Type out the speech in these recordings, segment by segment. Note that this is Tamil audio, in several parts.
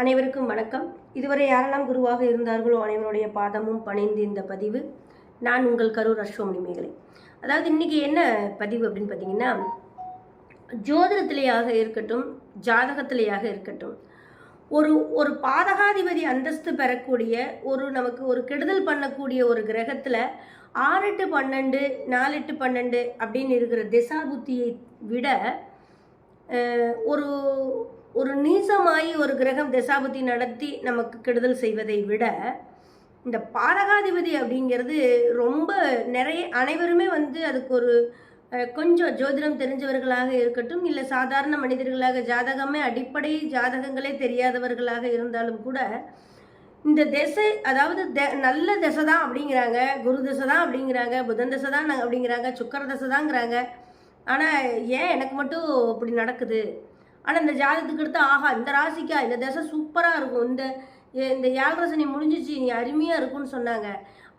அனைவருக்கும் வணக்கம். இதுவரை யாரெல்லாம் குருவாக இருந்தார்களோ அனைவருடைய பாதமும் பணிந்து இந்த பதிவு. நான் உங்கள் கரூர் அஸ்வமணி மேகலை. அதாவது இன்றைக்கி என்ன பதிவு அப்படின்னு பார்த்தீங்கன்னா ஜோதிடத்திலேயாக இருக்கட்டும் ஜாதகத்திலேயாக இருக்கட்டும் ஒரு ஒரு பாதகாதிபதி அந்தஸ்து பெறக்கூடிய ஒரு நமக்கு ஒரு கெடுதல் பண்ணக்கூடிய ஒரு கிரகத்தில் ஆறு எட்டு பன்னெண்டு நாலு எட்டு பன்னெண்டு அப்படின்னு இருக்கிற திசா புத்தியை விட ஒரு ஒரு நீசமாயி ஒரு கிரகம் திசாபுத்தி நடத்தி நமக்கு கெடுதல் செய்வதை விட இந்த பாதகாதிபதி அப்படிங்கிறது ரொம்ப நிறைய அனைவருமே வந்து அதுக்கு ஒரு கொஞ்சம் ஜோதிடம் தெரிஞ்சவர்களாக இருக்கட்டும் இல்லை சாதாரண மனிதர்களாக ஜாதகமே அடிப்படை ஜாதகங்களே தெரியாதவர்களாக இருந்தாலும் கூட இந்த திசை அதாவது த நல்ல திசை தான் அப்படிங்கிறாங்க குரு திசை தான் அப்படிங்கிறாங்க புதன் திசை தான் அப்படிங்கிறாங்க சுக்கர திசை தாங்கிறாங்க. ஆனால் ஏன் எனக்கு மட்டும் இப்படி நடக்குது? ஆனால் இந்த ஜாதகத்துக்கு எடுத்து ஆஹா இந்த ராசிக்கா இந்த திசை சூப்பராக இருக்கும். இந்த இந்த ஏழரை சனி முடிஞ்சிச்சு நீ அருமையாக இருக்கும்னு சொன்னாங்க.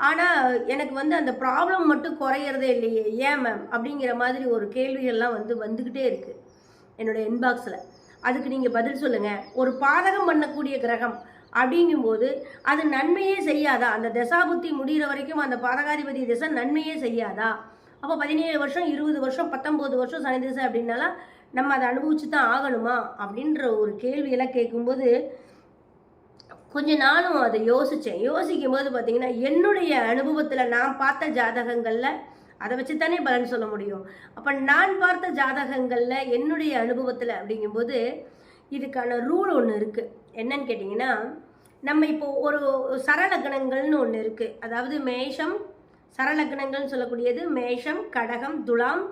ஆனால் எனக்கு வந்து அந்த ப்ராப்ளம் மட்டும் குறையிறதே இல்லையே. ஏன் மேம் அப்படிங்கிற மாதிரி ஒரு கேள்விகள்லாம் வந்து வந்துக்கிட்டே இருக்குது என்னோடய இன்பாக்ஸில் அதுக்கு நீங்கள் பதில் சொல்லுங்கள் ஒரு பாதகம் பண்ணக்கூடிய கிரகம் அப்படிங்கும்போது அது நன்மையே செய்யாதா? அந்த தசாபுத்தி முடிகிற வரைக்கும் அந்த பாதகாதிபதி திசை நன்மையே செய்யாதா? அப்போ பதினேழு வருஷம் இருபது வருஷம் பத்தொம்போது வருஷம் சனி திசை அப்படின்னாலாம் நம்ம அதை அனுபவிச்சு தான் ஆகணுமா? அப்படின்ற ஒரு கேள்வியெல்லாம் கேட்கும்போது கொஞ்ச நாளும் அதை யோசித்தேன் யோசிக்கும் போது பார்த்தீங்கன்னா என்னுடைய அனுபவத்தில் நான் பார்த்த ஜாதகங்களில் அதை வச்சு தானே பலன் சொல்ல முடியும். அப்போ நான் பார்த்த ஜாதகங்களில் என்னுடைய அனுபவத்தில் அப்படிங்கும்போது இதுக்கான ரூல் ஒன்று இருக்குது என்னன்னு கேட்டிங்கன்னா நம்ம இப்போ ஒரு சரலக்கணங்கள்னு ஒன்று இருக்குது அதாவது மேஷம் சரலக்கணங்கள்னு சொல்லக்கூடியது மேஷம் கடகம் துலாம்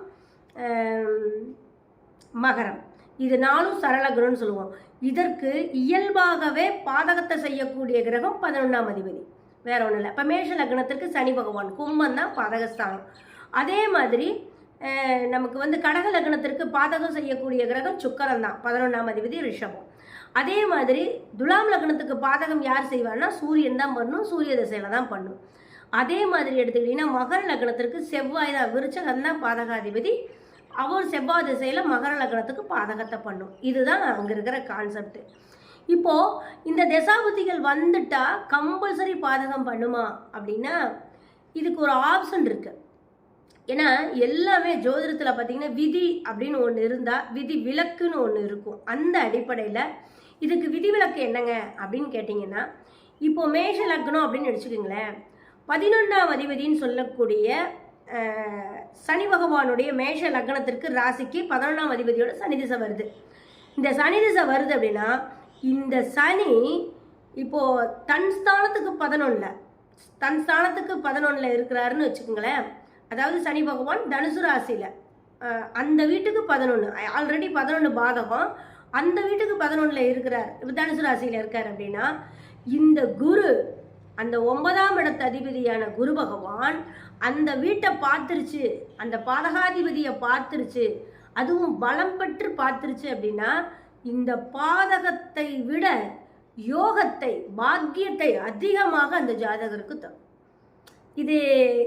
மகரம். இது நாலும் சரளகிரகம்னு சொல்லுவோம். இதற்கு இயல்பாகவே பாதகத்தை செய்யக்கூடிய கிரகம் பதினொன்றாம் அதிபதி. வேற ஒன்றும் இல்லை. இப்போ மேஷ லக்னத்திற்கு சனி பகவான். கும்பம் தான் பாதகஸ்தானம். அதே மாதிரி நமக்கு வந்து கடக லக்னத்திற்கு பாதகம் செய்யக்கூடிய கிரகம் சுக்கரன் தான். பதினொன்றாம் அதிபதி ரிஷபம். அதே மாதிரி துலாம் லக்னத்துக்கு பாதகம் யார் செய்வான்னா சூரியன் தான் பண்ணும். சூரிய திசையில தான் பண்ணும். அதே மாதிரி எடுத்துக்கிட்டிங்கன்னா மகர லக்னத்திற்கு செவ்வாய் தான். விருச்சகம் தான் பாதகாதிபதி. அவர் செவ்வாய் திசையில் மகர லக்னத்துக்கு பாதகத்தை பண்ணும். இதுதான் அங்கே இருக்கிற கான்செப்ட் இப்போ இந்த தசாபுத்திகள் வந்துட்டா கம்பல்சரி பாதகம் பண்ணுமா அப்படின்னா இதுக்கு ஒரு ஆப்ஷன் இருக்கு. ஏன்னா எல்லாமே ஜோதிடத்தில் பார்த்தீங்கன்னா விதி அப்படின்னு ஒன்று இருந்தால் விதி விலக்குன்னு ஒன்று இருக்கும். அந்த அடிப்படையில் இதுக்கு விதி விலக்கு என்னங்க அப்படின்னு கேட்டிங்கன்னா இப்போ மேஷ லக்னம் அப்படின்னு வச்சுக்கோங்களேன் பதினொன்றாம் அதிபதினு சொல்லக்கூடிய சனி பகவானுடைய மேஷ லக்னத்திற்கு ராசிக்கு பதினொன்றாம் அதிபதியோட சனி திசை வருது. இந்த சனி திசை வருது அப்படின்னா இந்த சனி இப்போ தன் ஸ்தானத்துக்கு பதினொன்றில் தன் ஸ்தானத்துக்கு பதினொன்றில் இருக்கிறாருன்னு வச்சுக்கோங்களேன். அதாவது சனி பகவான் தனுசு ராசியில். அந்த வீட்டுக்கு பதினொன்று ஆல்ரெடி பதினொன்று பாதகம். அந்த வீட்டுக்கு பதினொன்றில் இருக்கிறார் தனுசு ராசியில் இருக்கார் அப்படின்னா இந்த குரு அந்த ஒன்பதாம் இடத்து அதிபதியான குரு பகவான் அந்த வீட்டை பார்த்துருச்சு அந்த பாதகாதிபதியை பார்த்துருச்சு அதுவும் பலம் பெற்று பார்த்துருச்சு அப்படின்னா இந்த பாதகத்தை விட யோகத்தை பாக்கியத்தை அதிகமாக அந்த ஜாதகருக்கு தரும். இது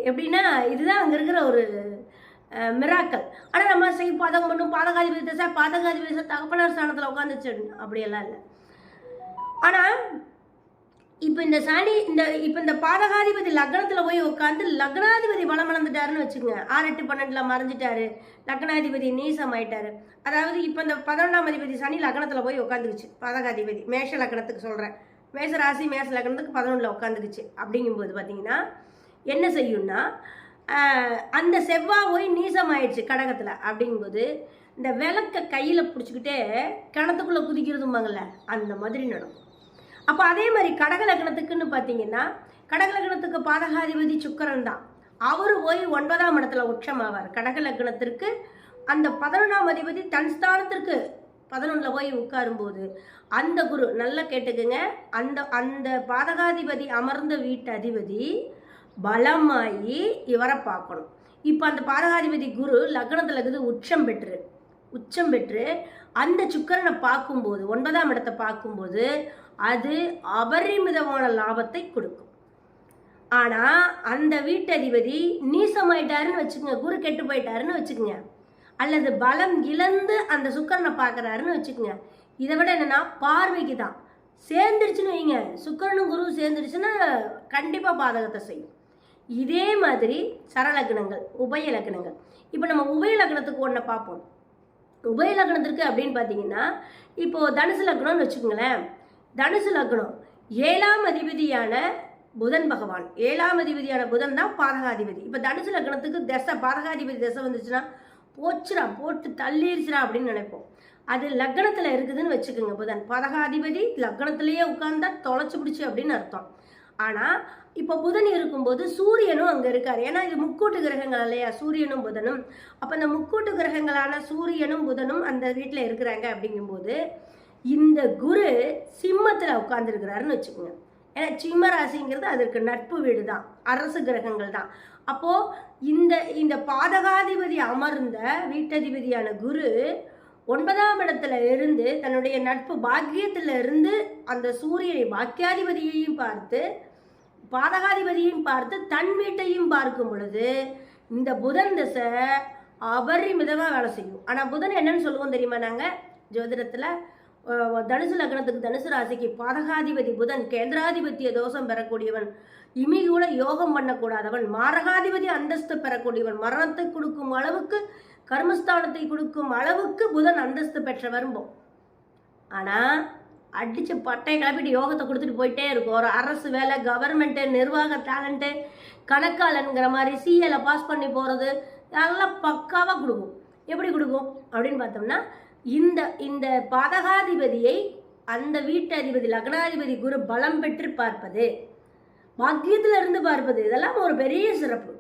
எப்படின்னா இதுதான் அங்கே இருக்கிற ஒரு மிராக்கள் ஆனால் நம்ம செய் பாதகம் பண்ணும் பாதகாதிபதி தசை பாதகாதிபதி தசை தகப்பனார் ஸ்தானத்தில் உட்காந்துச்சு அப்படியெல்லாம் இல்லை. ஆனால் இப்போ இந்த சனி இந்த இப்போ இந்த பாதகாதிபதி லக்னத்தில் போய் உட்காந்து லக்னாதிபதி பலம் வளர்ந்துட்டாருன்னு வச்சுக்கோங்க. ஆறு எட்டு பன்னெண்டில் மறைஞ்சிட்டாரு. லக்னாதிபதி நீசம் ஆயிட்டாரு. அதாவது இப்போ இந்த பதினொன்றாம் அதிபதி சனி லக்னத்தில் போய் உட்காந்துக்குச்சு பாதகாதிபதி. மேஷ லக்னத்துக்கு சொல்கிறேன் மேஷ ராசி மேஷ லக்னத்துக்கு பதினொன்றில் உட்காந்துக்குச்சு அப்படிங்கும்போது பார்த்தீங்கன்னா என்ன செய்யும்னா அந்த செவ்வாய் போய் நீசம் ஆயிடுச்சு கடகத்தில். அப்படிங்கும்போது இந்த விளக்க கையில் பிடிச்சிக்கிட்டே கிணத்துக்குள்ளே குதிக்கிறதும்பாங்கல்ல அந்த மாதிரி நடக்கும். அப்போ அதே மாதிரி கடக லக்னத்துக்குன்னு பார்த்தீங்கன்னா கடக லக்னத்துக்கு பாதகாதிபதி சுக்கரன் தான். அவர் போய் ஒன்பதாம் இடத்துல உச்சமாவார் கடக லக்னத்திற்கு அந்த பதினொன்றாம் அதிபதி தன் ஸ்தானத்திற்கு பதினொன்றில் போய் உட்காரும்போது அந்த குரு நல்லா கேட்டுக்குங்க அந்த அந்த பாதகாதிபதி அமர்ந்த வீட்டு அதிபதி பலமாயி இவரை பார்க்கணும். இப்போ அந்த பாதகாதிபதி குரு லக்னத்தில் இருக்குது உச்சம் பெற்று உச்சம் பெற்று அந்த சுக்கரனை பார்க்கும்போது ஒன்பதாம் இடத்தை பார்க்கும்போது அது அபரிமிதமான லாபத்தை கொடுக்கும். ஆனால் அந்த வீட்டதிபதி நீசமாயிட்டாருன்னு வச்சுக்கோங்க குரு கெட்டு போயிட்டாருன்னு வச்சுக்கோங்க அல்லது பலம் இழந்து அந்த சுக்கரனை பார்க்கறாருன்னு வச்சுக்கோங்க இதை விட என்னென்னா பார்வைக்கு தான் சேர்ந்துருச்சுன்னு வைங்க சுக்கரனும் குரு சேர்ந்துருச்சுன்னா கண்டிப்பாக பாதகத்தை செய்யும். இதே மாதிரி சரலக்கணங்கள் உபய லக்னங்கள். இப்போ நம்ம உபய லக்னத்துக்கு ஒன்றை பார்ப்போம். உபய லக்னத்திற்கு அப்படின்னு பார்த்தீங்கன்னா இப்போது தனுசு லக்னம்னு வச்சுக்கோங்களேன் தனுசு லக்னம். ஏழாம் அதிபதியான புதன் பகவான். ஏழாம் அதிபதியான புதன் தான் பாதகாதிபதி. இப்போ தனுசு லக்னத்துக்கு தசை பாதகாதிபதி தசை வந்துச்சுன்னா போச்சுடா போட்டு தள்ளிடுச்சுடா அப்படின்னு நினைப்போம். அது லக்னத்தில் இருக்குதுன்னு வச்சுக்கோங்க புதன். பதகாதிபதி லக்னத்திலேயே உட்கார்ந்தா தொலைச்சி பிடிச்சி அப்படின்னு அர்த்தம். ஆனால் இப்போ புதன் இருக்கும்போது சூரியனும் அங்கே இருக்கார். ஏன்னா இது முக்கூட்டு கிரகங்கள் இல்லையா? சூரியனும் புதனும். அப்போ அந்த முக்கூட்டு கிரகங்களான சூரியனும் புதனும் அந்த வீட்டில் இருக்கிறாங்க அப்படிங்கும்போது இந்த குரு சிம்மத்தில் உட்கார்ந்துருக்கிறாருன்னு வச்சுக்கோங்க. ஏன்னா சிம்ம ராசிங்கிறது அதற்கு நட்பு வீடு தான் அரசு கிரகங்கள் தான். அப்போது இந்த இந்த பாதகாதிபதி அமர்ந்த வீட்டதிபதியான குரு ஒன்பதாம் இடத்துல இருந்து தன்னுடைய நட்பு பாக்கியத்தில் இருந்து அந்த சூரியனை பாக்கியாதிபதியையும் பார்த்து பாதகாதிபதியையும் பார்த்து தன் வீட்டையும் பார்க்கும் பொழுது இந்த புதன் திசை அபரிமிதமாக வேலை செய்யும். ஆனால் புதன் என்னன்னு சொல்லுவோம் தெரியுமா நாங்கள் ஜோதிடத்தில் தனுசு லக்னத்துக்கு தனுசு ராசிக்கு பாதகாதிபதி புதன் கேந்திராதிபத்திய தோஷம் பெறக்கூடியவன். இமி கூட யோகம் பண்ணக்கூடாதவன் மாரகாதிபதி அந்தஸ்து பெறக்கூடியவன். மரணத்தை கொடுக்கும் அளவுக்கு கர்மஸ்தானத்தை கொடுக்கும் அளவுக்கு புதன் அந்தஸ்து பெற்ற வரும்போம். ஆனால் அடித்து பட்டை கிளப்பிட்டு யோகத்தை கொடுத்துட்டு போயிட்டே இருக்கும். ஒரு அரசு வேலை கவர்மெண்ட்டு நிர்வாக டேலண்ட்டு கணக்காளன்கிற மாதிரி சிஏல பாஸ் பண்ணி போகிறது அதெல்லாம் பக்காவாக கொடுக்கும். எப்படி கொடுக்கும்? அப்படின்னு பார்த்தோம்னா இந்த இந்த பாதகாதிபதியை அந்த வீட்டு அதிபதி லக்னாதிபதி குரு பலம் பெற்று பார்ப்பது பாக்கியத்தில் இருந்து பார்ப்பது இதெல்லாம் ஒரு பெரிய சிறப்பு.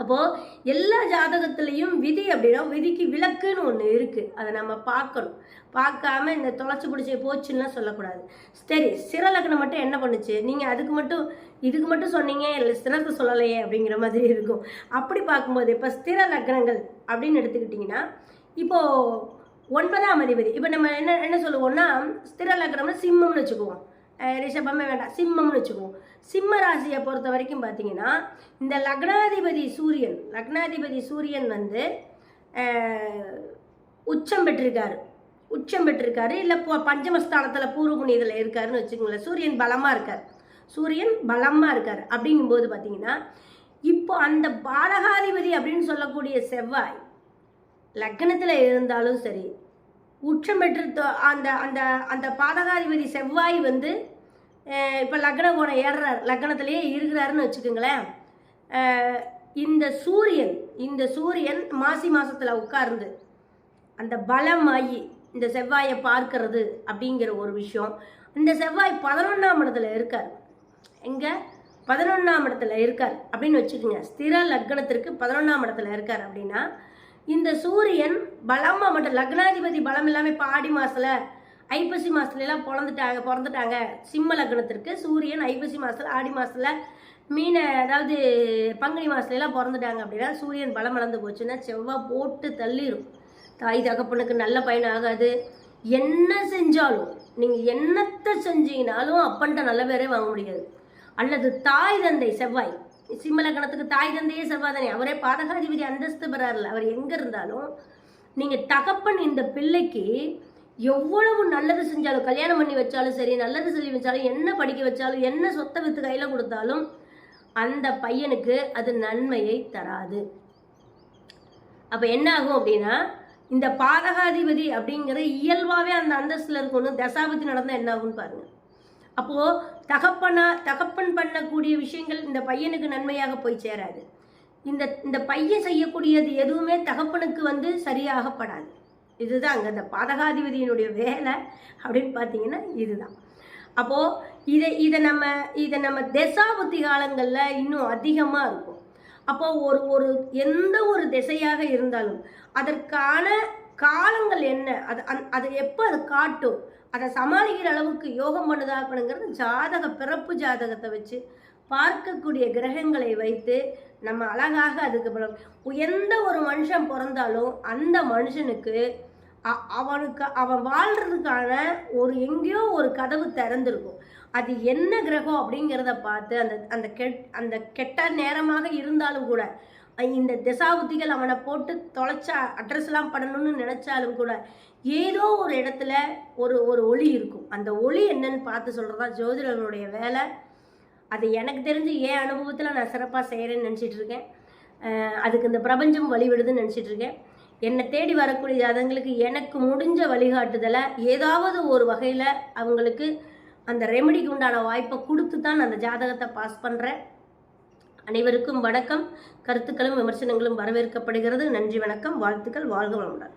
அப்போது எல்லா ஜாதகத்துலேயும் விதி அப்படின்னா விதிக்கு விளக்குன்னு ஒன்று இருக்குது அதை நம்ம பார்க்கணும். பார்க்காம இந்த தொலைச்சி பிடிச்சி போச்சுன்னுலாம் சொல்லக்கூடாது. சரி சிற லக்னம் மட்டும் என்ன பண்ணுச்சு? நீங்கள் அதுக்கு மட்டும் இதுக்கு மட்டும் சொன்னீங்க இல்லை ஸ்திரத்தை சொல்லலையே அப்படிங்கிற மாதிரி இருக்கும். அப்படி பார்க்கும்போது இப்போ ஸ்திர லக்னங்கள் அப்படின்னு எடுத்துக்கிட்டிங்கன்னா இப்போது ஒன்பதாம் அதிபதி. இப்போ நம்ம என்ன என்ன சொல்லுவோம்னா ஸ்திர லக்னம்னு சிம்மம்னு வச்சுக்குவோம். ரிஷபமே வேண்டாம் சிம்மம்னு வச்சுக்குவோம். சிம்ம ராசியை பொறுத்த வரைக்கும் பார்த்தீங்கன்னா இந்த லக்னாதிபதி சூரியன் லக்னாதிபதி சூரியன் வந்து உச்சம் பெற்றிருக்காரு. உச்சம் பெற்றிருக்காரு. இல்லை பஞ்சமஸ்தானத்தில் பூர்வ புண்ணியத்தில் இருக்காருன்னு வச்சுக்கோங்களேன். சூரியன் பலமாக இருக்கார். சூரியன் பலமாக இருக்கார். அப்படிங்கும்போது பார்த்தீங்கன்னா இப்போ அந்த பாலகாதிபதி அப்படின்னு சொல்லக்கூடிய செவ்வாய் லக்னத்தில் இருந்தாலும் சரி உச்சம் பெற்று அந்த அந்த அந்த பாதகாதிபதி செவ்வாய் வந்து இப்போ லக்ன கோணம் ஏறுறார். லக்னத்திலேயே இருக்கிறாருன்னு வச்சுக்கோங்களேன். இந்த சூரியன் இந்த சூரியன் மாசி மாசத்துல உட்கார்ந்து அந்த பலமாயி இந்த செவ்வாயை பார்க்கறது அப்படிங்கிற ஒரு விஷயம். இந்த செவ்வாய் பதினொன்றாம் இடத்துல இருக்கார். எங்க? பதினொன்றாம் இடத்துல இருக்கார். அப்படின்னு வச்சுக்கோங்க. ஸ்திர லக்னத்திற்கு பதினொன்றாம் இடத்துல இருக்கார் அப்படின்னா இந்த சூரியன் பலமா மட்டும் லக்னாதிபதி பலம் இல்லாமல் இப்போ ஆடி மாசத்துல ஐப்பசி மாசத்துலலாம் பிறந்துட்டாங்க பிறந்துட்டாங்க. சிம்ம லக்னத்திற்கு சூரியன் ஐப்பசி மாசத்துல ஆடி மாசத்துல மீன அதாவது பங்குனி மாசத்துல எல்லாம் பிறந்துட்டாங்க அப்படின்னா சூரியன் பலம் இழந்து போச்சுன்னா செவ்வாய் போட்டு தள்ளிடும் தாய் தகப்பனுக்கு நல்ல பயன் ஆகாது. என்ன செஞ்சாலும் நீங்கள் என்னத்தை செஞ்சீங்கனாலும் அப்பன்ட்ட நல்ல பேரே வாங்க முடியாது. அல்லது தாய் தந்தை செவ்வாய் சிம்மலக்கணத்துக்கு தாய் தந்தையே சர்வாதனை. அவரே பாதகாதிபதி அந்தஸ்து பெறாருல அவர் எங்கே இருந்தாலும் நீங்கள் தகப்பன் இந்த பிள்ளைக்கு எவ்வளவு நல்லது செஞ்சாலும் கல்யாணம் பண்ணி வச்சாலும் சரி நல்லது சொல்லி வச்சாலும் என்ன படிக்க வச்சாலும் என்ன சொத்தை வித்து கையில் கொடுத்தாலும் அந்த பையனுக்கு அது நன்மையை தராது. அப்போ என்ன ஆகும் அப்படின்னா இந்த பாதகாதிபதி அப்படிங்கிற இயல்பாகவே அந்த அந்தஸ்தில் இருக்கணும் தசாபதி நடந்தால் என்ன ஆகும்னு பாருங்க. அப்போது தகப்பனா தகப்பன் பண்ணக்கூடிய விஷயங்கள் இந்த பையனுக்கு நன்மையாக போய் சேராது. இந்த இந்த பையன் செய்யக்கூடியது எதுவுமே தகப்பனுக்கு வந்து சரியாகப்படாது. இதுதான் அங்கே இந்த பாதகாதிபதியினுடைய வேலை அப்படின்னு பார்த்தீங்கன்னா இதுதான். அப்போது இதை இதை நம்ம இதை நம்ம தசாபுத்தி காலங்களில் இன்னும் அதிகமாக இருக்கும். அப்போது ஒரு ஒரு எந்த ஒரு திசையாக இருந்தாலும் அதற்கான காலங்கள் என்ன? அது அந் அதை எப்போ அது காட்டும்? அதை சமாளிக்கிற அளவுக்கு யோகம் பண்ணுதா பண்ணுங்கிறது ஜாதக பிறப்பு ஜாதகத்தை வச்சு பார்க்கக்கூடிய கிரகங்களை வைத்து நம்ம அழகாக அதுக்கு பலம் எந்த ஒரு மனுஷன் பிறந்தாலும் அந்த மனுஷனுக்கு அவனுக்கு அவன் வாழ்கிறதுக்கான ஒரு எங்கேயோ ஒரு கதவு திறந்திருக்கும். அது என்ன கிரகம் அப்படிங்கிறத பார்த்து அந்த அந்த கெட் அந்த கெட்ட நேரமாக இருந்தாலும் கூட இந்த திசாபுத்திகள் அவனை போட்டு தொலைச்சா அட்ரஸ்லாம் பண்ணணும்னு நினச்சாலும் கூட ஏதோ ஒரு இடத்துல ஒரு ஒரு ஒளி இருக்கும். அந்த ஒளி என்னன்னு பார்த்து சொல்கிறதா ஜோதிடர்களுடைய வேலை. அது எனக்கு தெரிஞ்சு என் அனுபவத்தில் நான் சிறப்பாக செய்கிறேன்னு நினச்சிட்டு இருக்கேன். அதுக்கு இந்த பிரபஞ்சம் வழிவிடுதுன்னு நினச்சிட்டு இருக்கேன். என்னை தேடி வரக்கூடிய ஜாதகங்களுக்கு எனக்கு முடிஞ்ச வழிகாட்டுதலை ஏதாவது ஒரு வகையில் அவங்களுக்கு அந்த ரெமெடிக்கு உண்டான வாய்ப்பை கொடுத்து தான் அந்த ஜாதகத்தை பாஸ் பண்ணுறேன் அனைவருக்கும் வணக்கம். கருத்துக்களும் விமர்சனங்களும் வரவேற்கப்படுகிறது. நன்றி வணக்கம். வாழ்த்துக்கள். வாழ்க வளமுடன்.